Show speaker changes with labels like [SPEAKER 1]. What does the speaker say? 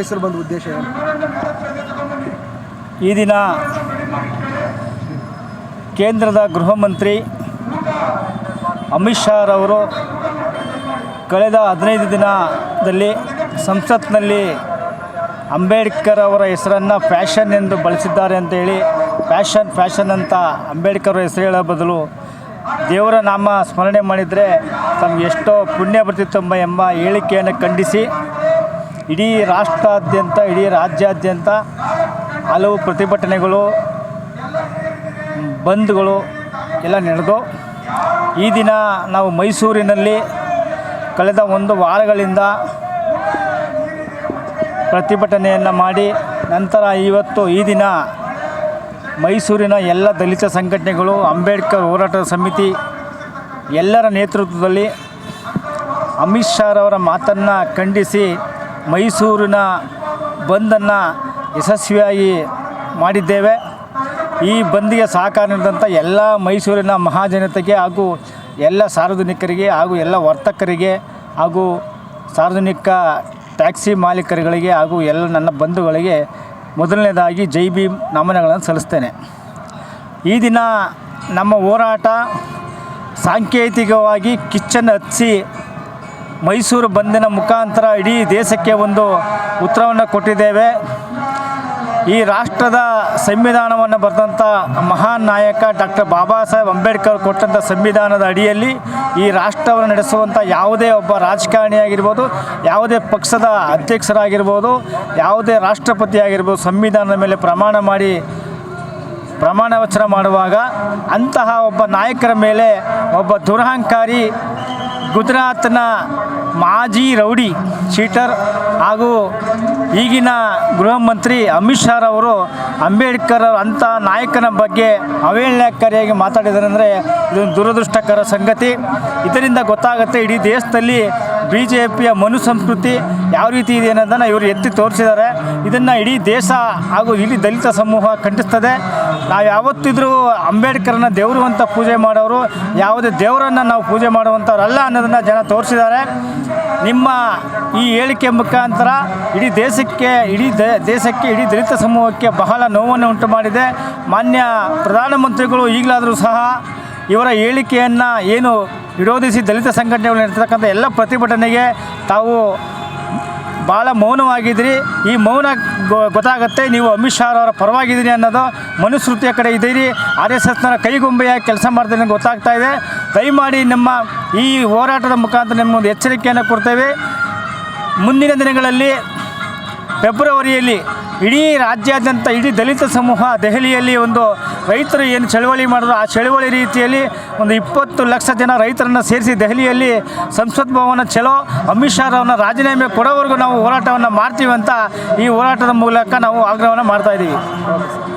[SPEAKER 1] ಹೆಸರು ಬಂದ ಉದ್ದೇಶ
[SPEAKER 2] ಈ ದಿನ ಕೇಂದ್ರದ ಗೃಹ ಮಂತ್ರಿ ಅಮಿತ್ ಶಾರವರು ಕಳೆದ ಹದಿನೈದು ದಿನದಲ್ಲಿ ಸಂಸತ್ನಲ್ಲಿ ಅಂಬೇಡ್ಕರ್ ಅವರ ಹೆಸರನ್ನು ಫ್ಯಾಷನ್ ಎಂದು ಬಳಸಿದ್ದಾರೆ ಅಂತೇಳಿ ಫ್ಯಾಷನ್ ಫ್ಯಾಷನ್ ಅಂತ ಅಂಬೇಡ್ಕರ್ ಅವರ ಹೆಸರು ಹೇಳೋ ಬದಲು ದೇವರ ನಾಮ ಸ್ಮರಣೆ ಮಾಡಿದರೆ ತಮ್ಗೆ ಎಷ್ಟೋ ಪುಣ್ಯ ಬರ್ತಿತ್ತಂಬ ಎಂಬ ಹೇಳಿಕೆಯನ್ನು ಖಂಡಿಸಿ ಇಡೀ ರಾಷ್ಟ್ರಾದ್ಯಂತ, ಇಡೀ ರಾಜ್ಯಾದ್ಯಂತ ಹಲವು ಪ್ರತಿಭಟನೆಗಳು, ಬಂದ್ಗಳು ಎಲ್ಲ ನಡೆದು, ಈ ದಿನ ನಾವು ಮೈಸೂರಿನಲ್ಲಿ ಕಳೆದ ಒಂದು ವಾರಗಳಿಂದ ಪ್ರತಿಭಟನೆಯನ್ನು ಮಾಡಿ, ನಂತರ ಇವತ್ತು ಈ ದಿನ ಮೈಸೂರಿನ ಎಲ್ಲ ದಲಿತ ಸಂಘಟನೆಗಳು, ಅಂಬೇಡ್ಕರ್ ಹೋರಾಟ ಸಮಿತಿ ಎಲ್ಲರ ನೇತೃತ್ವದಲ್ಲಿ ಅಮಿತ್ ಶಾರವರ ಮಾತನ್ನು ಖಂಡಿಸಿ ಮೈಸೂರಿನ ಬಂದನ್ನು ಯಶಸ್ವಿಯಾಗಿ ಮಾಡಿದ್ದೇವೆ. ಈ ಬಂದಿಗೆ ಸಹಕಾರ ನೀಡಿದಂಥ ಎಲ್ಲ ಮೈಸೂರಿನ ಮಹಾಜನತೆಗೆ ಹಾಗೂ ಎಲ್ಲ ಸಾರ್ವಜನಿಕರಿಗೆ ಹಾಗೂ ಎಲ್ಲ ವರ್ತಕರಿಗೆ ಹಾಗೂ ಸಾರ್ವಜನಿಕ ಟ್ಯಾಕ್ಸಿ ಮಾಲೀಕರುಗಳಿಗೆ ಹಾಗೂ ಎಲ್ಲ ನನ್ನ ಬಂಧುಗಳಿಗೆ ಮೊದಲನೇದಾಗಿ ಜೈ ಭೀಮ್ ನಮನಗಳನ್ನು ಸಲ್ಲಿಸ್ತೇನೆ. ಈ ದಿನ ನಮ್ಮ ಹೋರಾಟ ಸಾಂಕೇತಿಕವಾಗಿ ಕಿಚ್ಚನ್ನು ಹಚ್ಚಿ ಮೈಸೂರು ಬಂದಿನ ಮುಖಾಂತರ ಇಡೀ ದೇಶಕ್ಕೆ ಒಂದು ಉತ್ತರವನ್ನು ಕೊಟ್ಟಿದ್ದೇವೆ. ಈ ರಾಷ್ಟ್ರದ ಸಂವಿಧಾನವನ್ನು ಬರೆದಂಥ ಮಹಾನ್ ನಾಯಕ ಡಾಕ್ಟರ್ ಬಾಬಾ ಸಾಹೇಬ್ ಅಂಬೇಡ್ಕರ್ ಕೊಟ್ಟಂಥ ಸಂವಿಧಾನದ ಅಡಿಯಲ್ಲಿ ಈ ರಾಷ್ಟ್ರವನ್ನು ನಡೆಸುವಂಥ ಯಾವುದೇ ಒಬ್ಬ ರಾಜಕಾರಣಿಯಾಗಿರ್ಬೋದು, ಯಾವುದೇ ಪಕ್ಷದ ಅಧ್ಯಕ್ಷರಾಗಿರ್ಬೋದು, ಯಾವುದೇ ರಾಷ್ಟ್ರಪತಿ ಆಗಿರ್ಬೋದು ಸಂವಿಧಾನದ ಮೇಲೆ ಪ್ರಮಾಣ ಮಾಡಿ, ಪ್ರಮಾಣ ವಚನ ಮಾಡುವಾಗ ಅಂತಹ ಒಬ್ಬ ನಾಯಕರ ಮೇಲೆ ಒಬ್ಬ ದುರಹಂಕಾರಿ ಗುಜರಾತ್ನ ಮಾಜಿ ರೌಡಿ ಶೀಟರ್ ಹಾಗೂ ಈಗಿನ ಗೃಹ ಮಂತ್ರಿ ಅಮಿತ್ ಶಾರವರು ಅಂಬೇಡ್ಕರ್ ಅಂಥ ನಾಯಕನ ಬಗ್ಗೆ ಅವಹೇಳನಕಾರಿಯಾಗಿ ಮಾತಾಡಿದ್ದಾರೆ ಅಂದರೆ ಇದೊಂದು ದುರದೃಷ್ಟಕರ ಸಂಗತಿ. ಇದರಿಂದ ಗೊತ್ತಾಗುತ್ತೆ ಇಡೀ ದೇಶದಲ್ಲಿ ಬಿ ಜೆ ಪಿಯ ಮನು ಸಂಸ್ಕೃತಿ ಯಾವ ರೀತಿ ಇದೆ ಅನ್ನೋದನ್ನು ಇವರು ಎತ್ತಿ ತೋರಿಸಿದ್ದಾರೆ. ಇದನ್ನು ಇಡೀ ದೇಶ ಹಾಗೂ ಇಡೀ ದಲಿತ ಸಮೂಹ ಖಂಡಿಸ್ತದೆ. ನಾವು ಯಾವತ್ತಿದ್ರೂ ಅಂಬೇಡ್ಕರ್ನ ದೇವರು ಅಂತ ಪೂಜೆ ಮಾಡೋರು, ಯಾವುದೇ ದೇವರನ್ನು ನಾವು ಪೂಜೆ ಮಾಡುವಂಥವ್ರಲ್ಲ ಅನ್ನೋದನ್ನು ಜನ ತೋರಿಸಿದ್ದಾರೆ. ನಿಮ್ಮ ಈ ಹೇಳಿಕೆ ಮುಖಾಂತರ ಇಡೀ ದೇಶಕ್ಕೆ ಇಡೀ ದೇಶಕ್ಕೆ, ಇಡೀ ದಲಿತ ಸಮೂಹಕ್ಕೆ ಬಹಳ ನೋವನ್ನು ಉಂಟು ಮಾಡಿದೆ. ಮಾನ್ಯ ಪ್ರಧಾನಮಂತ್ರಿಗಳು ಈಗಲಾದರೂ ಸಹ ಇವರ ಹೇಳಿಕೆಯನ್ನು ಏನು ವಿರೋಧಿಸಿ ದಲಿತ ಸಂಘಟನೆಗಳು ನಡೆತಕ್ಕಂಥ ಎಲ್ಲ ಪ್ರತಿಭಟನೆಗೆ ತಾವು ಭಾಳ ಮೌನವಾಗಿದ್ದೀರಿ. ಈ ಮೌನ ಗೊತ್ತಾಗುತ್ತೆ. ನೀವು ಅಮಿತ್ ಶಾ ಅವರ ಪರವಾಗಿದ್ದೀರಿ ಅನ್ನೋದು ಮನುಸ್ಮೃತಿಯ ಕಡೆ ಇದ್ದೀರಿ. ಆರ್ ಎಸ್ ಎಸ್ನ ಕೈಗೊಂಬೆಯಾಗಿ ಕೆಲಸ ಮಾಡ್ತೀನಿ ಅಂತ ಗೊತ್ತಾಗ್ತಾ ಇದೆ. ದಯಮಾಡಿ ನಮ್ಮ ಈ ಹೋರಾಟದ ಮುಖಾಂತರ ನಿಮ್ಮೊಂದು ಎಚ್ಚರಿಕೆಯನ್ನು ಕೊಡ್ತೇವೆ. ಮುಂದಿನ ದಿನಗಳಲ್ಲಿ ಫೆಬ್ರವರಿಯಲ್ಲಿ ಇಡೀ ರಾಜ್ಯಾದ್ಯಂತ, ಇಡೀ ದಲಿತ ಸಮೂಹ ದೆಹಲಿಯಲ್ಲಿ ಒಂದು ರೈತರು ಏನು ಚಳವಳಿ ಮಾಡಿದ್ರು, ಆ ಚಳವಳಿ ರೀತಿಯಲ್ಲಿ ಒಂದು ಇಪ್ಪತ್ತು ಲಕ್ಷ ಜನ ರೈತರನ್ನು ಸೇರಿಸಿ ದೆಹಲಿಯಲ್ಲಿ ಸಂಸತ್ ಭವನ ಚಲೋ, ಅಮಿತ್ ಶಾ ಅವರನ್ನ ರಾಜೀನಾಮೆ ಕೊಡೋವರೆಗೂ ನಾವು ಹೋರಾಟವನ್ನು ಮಾಡ್ತೀವಿ ಅಂತ ಈ ಹೋರಾಟದ ಮೂಲಕ ನಾವು ಆಗ್ರಹವನ್ನು ಮಾಡ್ತಾ ಇದ್ದೀವಿ.